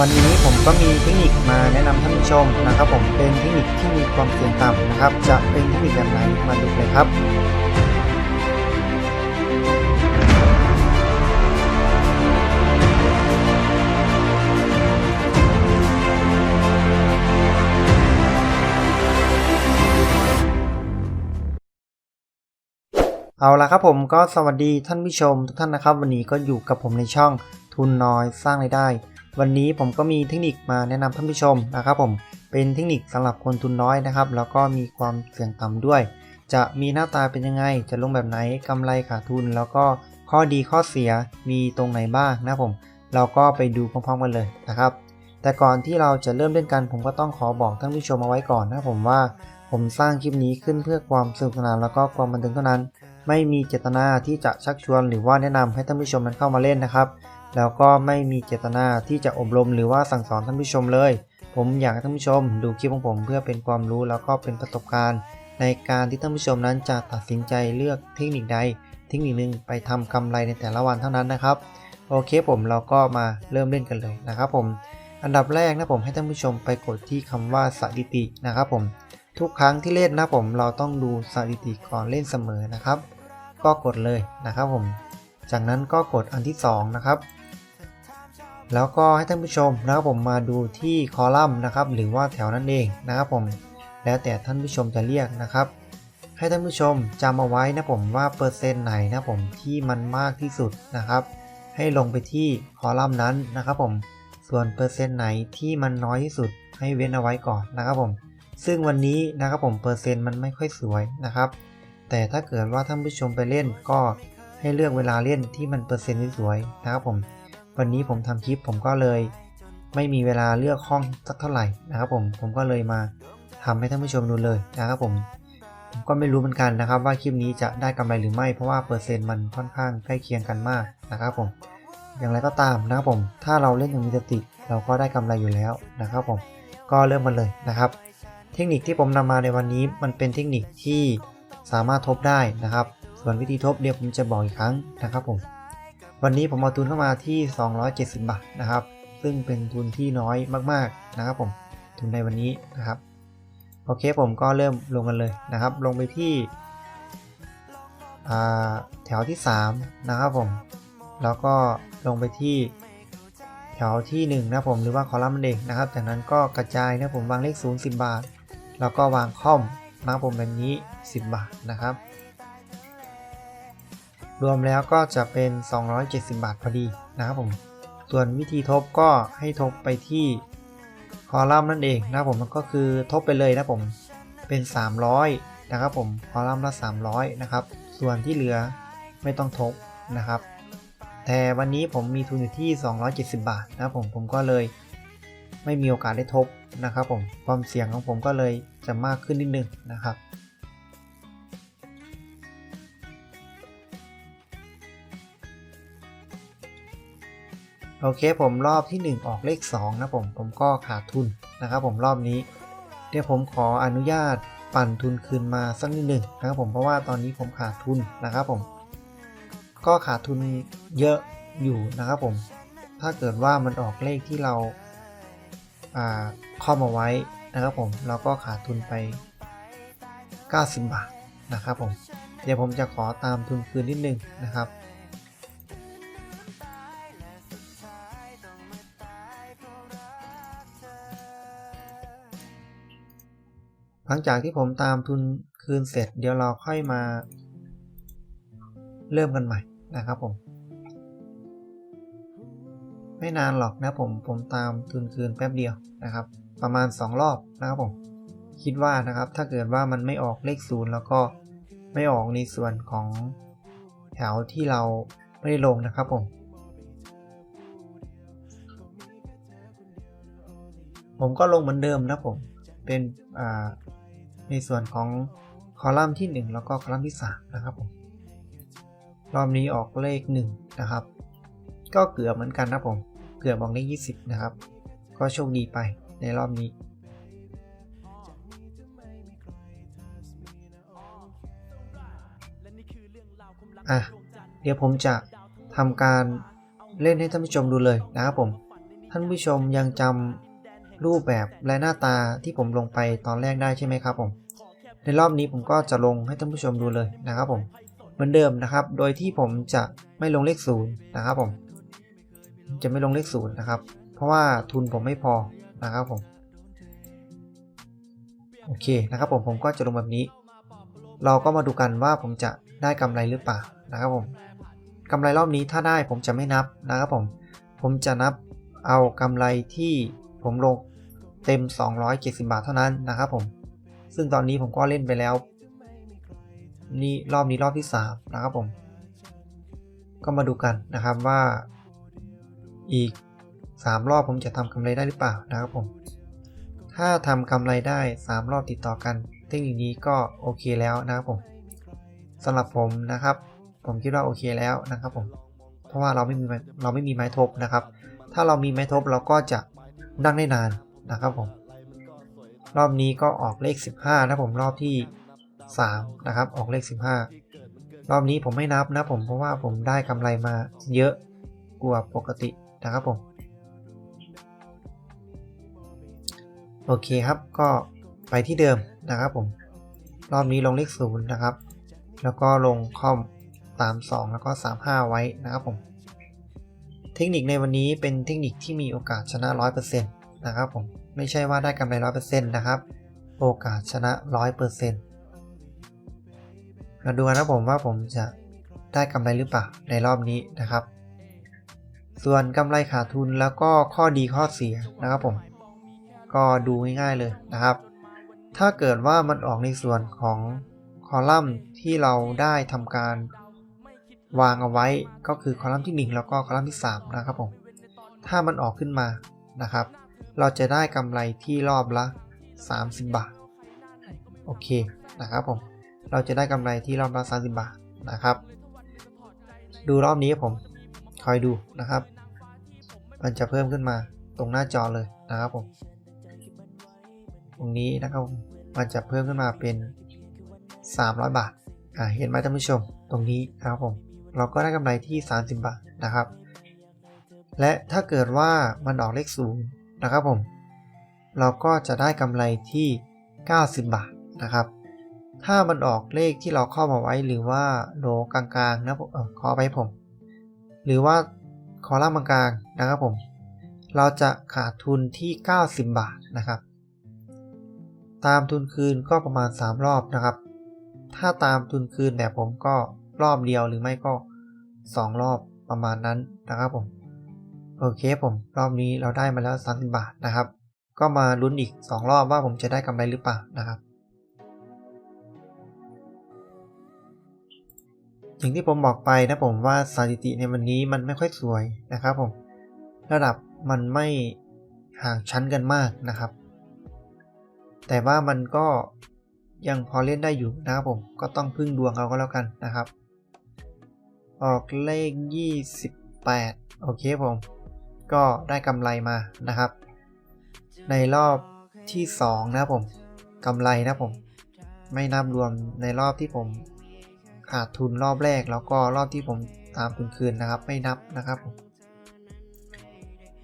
วันนี้ผมก็มีเทคนิคมาแนะนำท่านผู้ชมนะครับผมเป็นเทคนิคที่มีความเสี่ยงต่ำนะครับ จะเป็นเทคนิคแบบไหนมาดูเลยครับเอาละครับผมก็สวัสดีท่านผู้ชมทุกท่านนะครับ วันนี้ก็อยู่กับผมในช่องทุนน้อยสร้างรายได้ วันนี้ผมก็มีเทคนิคมาแนะนำท่านผู้ชมนะครับผมเป็นเทคนิคสำหรับคนทุนน้อยนะครับ แล้วก็มีความเสี่ยงต่ำด้วย จะมีหน้าตาเป็นยังไง จะลงแบบไหนกำไรขาดทุน แล้วก็ข้อดีข้อเสียมีตรงไหนบ้างนะผม เราก็ไปดูพร้อมๆกันเลยนะครับ แต่ก่อนที่เราจะเริ่มเล่นกัน ผมก็ต้องขอบอกท่านผู้ชมเอาไว้ก่อนนะผมว่า ผมสร้างคลิปนี้ขึ้นเพื่อความสนุกสนานแล้วก็ความบันเทิงเท่านั้น ไม่มีเจตนาที่จะชักชวนหรือว่าแนะนำให้ท่านผู้ชมมันเข้ามาเล่นนะครับ แล้วก็ไม่มีเจตนาที่จะอบรมหรือว่าสั่งสอนท่านผู้ชมเลย ผมอยากให้ท่านผู้ชมดูคลิปของผมเพื่อเป็นความรู้แล้วก็เป็นประสบการณ์ ในการที่ท่านผู้ชมนั้นจะตัดสินใจเลือกเทคนิคใด เทคนิคหนึ่งไปทำกำไรในแต่ละวันเท่านั้นนะครับ โอเคผมเราก็มาเริ่มเล่นกันเลยนะครับผม อันดับแรกนะผมให้ท่านผู้ชมไปกดที่คำว่าสถิตินะครับผมทุกครั้งที่เล่นนะผมเราต้องดูสถิติก่อนเล่นเสมอนะครับ ก็กดเลยนะครับผม จากนั้นก็กดอันที่2นะครับ แล้วก็ให้ท่านผู้ชมนะครับผมมาดูที่คอลัมน์นะครับหรือว่าแถวนั่นเองนะครับผมแล้วแต่ท่านผู้ชมจะเรียกนะครับ ให้ท่านผู้ชมจำเอาไว้นะผมว่าเปอร์เซ็นต์ไหนนะผมที่มันมากที่สุดนะครับ ให้ลงไปที่คอลัมน์นั้นนะครับผมส่วนเปอร์เซ็นต์ไหนที่มันน้อยที่สุดให้เว้นเอาไว้ก่อนนะครับผม ซึ่งวันนี้นะครับผมเปอร์เซ็นต์มันไม่ค่อยสวยนะครับ แต่ถ้าเกิดว่าท่านผู้ชมไปเล่นก็ให้เลือกเวลาเล่นที่มันเปอร์เซ็นต์สวยนะครับผม วันนี้ผมทำคลิปผมก็เลย ไม่มีเวลาเลือกห้องสักเท่าไหร่นะครับผมผมก็เลยมาทำให้ท่านผู้ชมดูเลยนะครับผมผมก็ไม่รู้เหมือนกันนะครับ ว่าคลิปนี้จะได้กำไรหรือไม่เพราะว่าเปอร์เซ็นต์มันค่อนข้างใกล้เคียงกันมากนะครับผมอย่างไรก็ตามนะครับผมถ้าเราเล่นอย่างมีสติเราก็ได้กำไรอยู่แล้วนะครับผมก็เริ่มกันเลยนะครับ เทคนิคที่ผมนำมาในวันนี้มันเป็นเทคนิคที่สามารถทบได้นะครับ ส่วนวิธีทบเดี๋ยวผมจะบอกอีกครั้งนะครับผม วันนี้ผมเอาทุนเข้ามาที่ 270 บาทนะครับ ซึ่งเป็นทุนที่น้อยมากๆนะครับผมทุนในวันนี้นะครับโอเคผมก็เริ่มลงกันเลยนะครับ ลงไปที่แถวที่ 3 นะครับผม แล้วก็ลงไปที่แถวที่ 1 นะผมหรือว่าคอลัมน์นั่นเองนะครับจากนั้นก็กระจายนะผมวางเลข0 10 บาท แล้วก็วางค่อมนะครับผมแบบนี้ 10 บาทนะครับ รวมแล้วก็จะเป็น 270 บาทพอดีนะครับผม ส่วนวิธีทบก็ให้ทบไปที่คอลัมน์นั่นเองนะครับผมมันก็คือทบไปเลยนะผมเป็น 300 นะครับผมคอลัมน์ละ 300 นะครับ ส่วนที่เหลือไม่ต้องทบนะครับ แต่วันนี้ผมมีทุนอยู่ที่ 270 บาทนะครับผมผมก็เลยไม่มีโอกาสได้ทบนะครับผมความเสี่ยงของผมก็เลยจะมากขึ้นนิดนึงนะครับ โอเคผมรอบที่ 1 ออกเลข 2 นะผม ผมก็ขาดทุนนะครับผมรอบนี้ เดี๋ยวผมขออนุญาตปั่นทุนคืนมาสักนิดหนึ่งนะครับผมเพราะว่าตอนนี้ผมขาดทุนนะครับผม ก็ขาดทุนเยอะอยู่นะครับผม ถ้าเกิดว่ามันออกเลขที่เราเข้ามาไว้นะครับผมเราก็ขาดทุนไป 90 บาทนะครับผม เดี๋ยวผมจะขอตามทุนคืนนิดนึงนะครับ หลังจากที่ผมตามทุนคืนเสร็จเดี๋ยวเราค่อยมา เริ่มกันใหม่นะครับผม ไม่นานหรอกนะผมผมตามทุนคืนแป๊บเดียวนะครับ ประมาณ 2 รอบนะครับผม คิดว่านะครับถ้าเกิดว่ามันไม่ออกเลขศูนย์แล้วก็ไม่ออกในส่วนของแถวที่เราไม่ได้ลงนะครับผมผมก็ลงเหมือนเดิมนะผม เป็น อ่า ในส่วนของคอลัมน์ที่ 1 แล้วก็คอลัมน์ที่ 3 นะครับผมรอบนี้ออกเลข 1 นะครับ ก็เกือบเหมือนกันนะผม เกือบออกเลข20 นะครับ ก็โชคดีไปในรอบนี้ อะ เดี๋ยวผมจะทำการเล่นให้ท่านผู้ชมดูเลยนะครับผมทท่านผู้ชมยังจำ รูปแบบและหน้าตาที่ผมลงไปตอนแรกได้ใช่ไหมครับผม ในรอบนี้ผมก็จะลงให้ท่านผู้ชมดูเลยนะครับผม เหมือนเดิมนะครับ โดยที่ผมจะไม่ลงเลขศูนย์นะครับผม จะไม่ลงเลขศูนย์นะครับ เพราะว่าทุนผมไม่พอนะครับผม โอเคนะครับผมผมก็จะลงแบบนี้ เราก็มาดูกันว่าผมจะได้กำไรหรือเปล่านะครับผมกำไรรอบนี้ถ้าได้ผมจะไม่นับนะครับผม ผมจะนับเอากำไรที่ ผมลงเต็ม 270 บาทเท่านั้นนะครับผม ซึ่งตอนนี้ผมก็เล่นไปแล้ว นี่รอบนี้รอบที่ 3 นะครับผม ก็มาดูกันนะครับว่า อีก 3 รอบผมจะทำกำไรได้หรือเปล่านะครับผม ถ้าทำกำไรได้ 3 รอบติดต่อกัน เทคนิคนี้ก็โอเคแล้วนะครับผมสำหรับผมนะครับ ผมคิดว่าโอเคแล้วนะครับผม เพราะว่าเราไม่มีเราไม่มีไม้ทบนะครับ ถ้าเรามีไม้ทบเราก็จะ นั่งได้นานนะครับผม รอบนี้ก็ออกเลข 15นะผมรอบที่ 3 นะครับ ออกเลข 15 รอบนี้ผมไม่นับนะผมเพราะว่าผมได้กำไรมาเยอะกว่าปกตินะครับผม โอเคครับก็ไปที่เดิมนะครับผม รอบนี้ลงเลขศูนย์นะครับ แล้วก็ลงคอมตาม 2 แล้วก็ 35 ไว้นะครับผม เทคนิคในวันนี้เป็นเทคนิคที่มีโอกาสชนะ 100%นะครับผมไม่ใช่ว่าได้กำไร 100%นะครับ โอกาสชนะ 100%มาดูกันนะผมว่าผมจะได้กำไรหรือเปล่าในรอบนี้นะครับ ส่วนกำไรขาดทุนแล้วก็ข้อดีข้อเสียนะครับผม ก็ดูง่ายๆเลยนะครับ ถ้าเกิดว่ามันออกในส่วนของคอลัมน์ที่เราได้ทำการ วางเอาไว้ก็คือคอลัมน์ที่ 1 แล้วก็คอลัมน์ที่ 3 นะครับผม ถ้ามันออกขึ้นมานะครับ เราจะได้กำไรที่รอบละ 30 บาท โอเคนะครับผม เราจะได้กำไรที่รอบละ 30 บาทนะครับ ดูรอบนี้ผม คอยดูนะครับ มันจะเพิ่มขึ้นมาตรงหน้าจอเลยนะครับผม ตรงนี้นะครับมันจะเพิ่มขึ้นมาเป็น 300 บาท อ่า เห็นไหมท่านผู้ชม ตรงนี้นะครับผม เราก็ได้กำไรที่ 30 บาทนะครับ และถ้าเกิดว่ามันออกเลขศูนย์นะครับผม เราก็จะได้กำไรที่ 90 บาทนะครับ ถ้ามันออกเลขที่เราเข้ามาไว้หรือว่าโลกลางๆนะผมเออขอไปผม หรือว่าคอลัมน์กลางนะครับผม เราจะขาดทุนที่ 90 บาทนะครับ ตามทุนคืนก็ประมาณ 3 รอบนะครับ ถ้าตามทุนคืนแบบผมก็ รอบเดียวหรือไม่ก็ 2 รอบประมาณนั้นนะครับผม โอเคผมรอบนี้เราได้มาแล้ว30บาทนะครับ ก็มาลุ้นอีก 2 รอบว่าผมจะได้กำไรหรือเปล่านะครับ อย่างที่ผมบอกไปนะผมว่าสถิติในวันนี้มันไม่ค่อยสวยนะครับผม ระดับมันไม่ห่างชั้นกันมากนะครับ แต่ว่ามันก็ยังพอเล่นได้อยู่นะครับผมก็ต้องพึ่งดวงเอาก็แล้วกันนะครับ ออกเลข 28 โอเคผม ก็ได้กำไรมานะครับ ในรอบที่ 2 นะผมกำไรนะผม ไม่นับรวมในรอบที่ผมขาดทุนรอบแรกแล้วก็รอบที่ผมตามทุนคืนนะครับ ไม่นับนะครับผม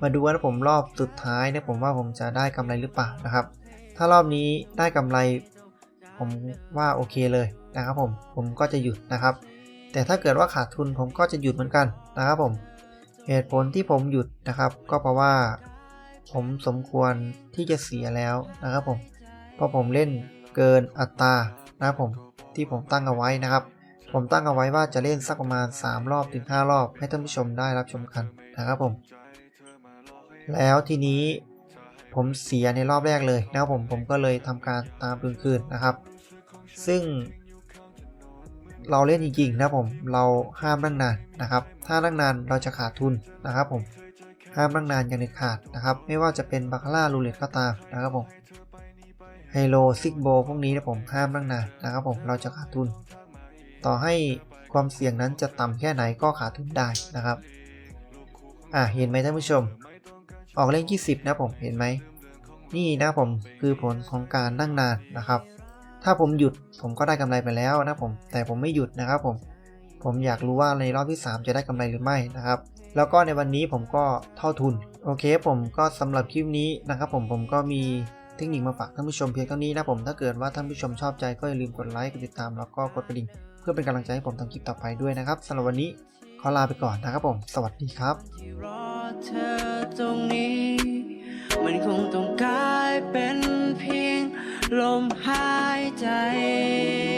มาดูกันะผมรอบสุดท้ายเนี่ยผมว่าผมจะได้กำไรหรือเปล่านะครับ ถ้ารอบนี้ได้กำไร ผมว่าโอเคเลยนะครับผมผมก็จะหยุดนะครับ แต่ถ้าเกิดว่าขาดทุนผมก็จะหยุดเหมือนกันนะครับผม เหตุผลที่ผมหยุดนะครับ ก็เพราะว่า ผมสมควรที่จะเสียแล้วนะครับผม เพราะผมเล่นเกินอัตรานะครับผมที่ผมตั้งเอาไว้นะครับ ผมตั้งเอาไว้ว่าจะเล่นสักประมาณ 3 รอบถึง 5 รอบให้ท่านผู้ชมได้รับชมกันนะครับผม แล้วทีนี้ผมเสียในรอบแรกเลยนะครับผมผมก็เลยทำการตามทุนคืนนะครับ ซึ่ง เราเล่นจริงๆนะผมเราห้ามนั่งนานนะครับ ถ้านั่งนานเราจะขาดทุนนะครับผมห้ามนั่งนานอย่างเด็ดขาดนะครับ ไม่ว่าจะเป็นบาคาร่ารูเล็ตก็ตามนะครับผมไฮโลซิกโบพวกนี้นะผมห้ามนั่งนานนะครับผมเราจะขาดทุน ต่อให้ความเสี่ยงนั้นจะต่ำแค่ไหนก็ขาดทุนได้นะครับอะเห็นไหมท่านผู้ชม ออกเลข20นะผมเห็นไหมนี่นะผมคือผลของการนั่งนานนะครับ ถ้าผมหยุดผมก็ได้กำไรไปแล้วนะผม แต่ผมไม่หยุดนะครับผม ผมอยากรู้ว่าในรอบที่ 3 จะได้กำไรหรือไม่นะครับ แล้วก็ในวันนี้ผมก็เท่าทุน โอเค ผมก็สำหรับคลิปนี้นะครับผม ผมก็มีเทคนิคมาฝากท่านผู้ชมเพียงเท่านี้นะผม ถ้าเกิดว่าท่านผู้ชมชอบใจก็อย่าลืมกดไลค์ กดติดตาม แล้วก็กดกระดิ่ง เพื่อเป็นกำลังใจให้ผมทำคลิปต่อไปด้วยนะครับสำหรับวันนี้ขอลาไปก่อนนะครับผม สวัสดีครับเธอตรงนี้มันคงต้องกลายเป็นเพียงลมหาย ใจ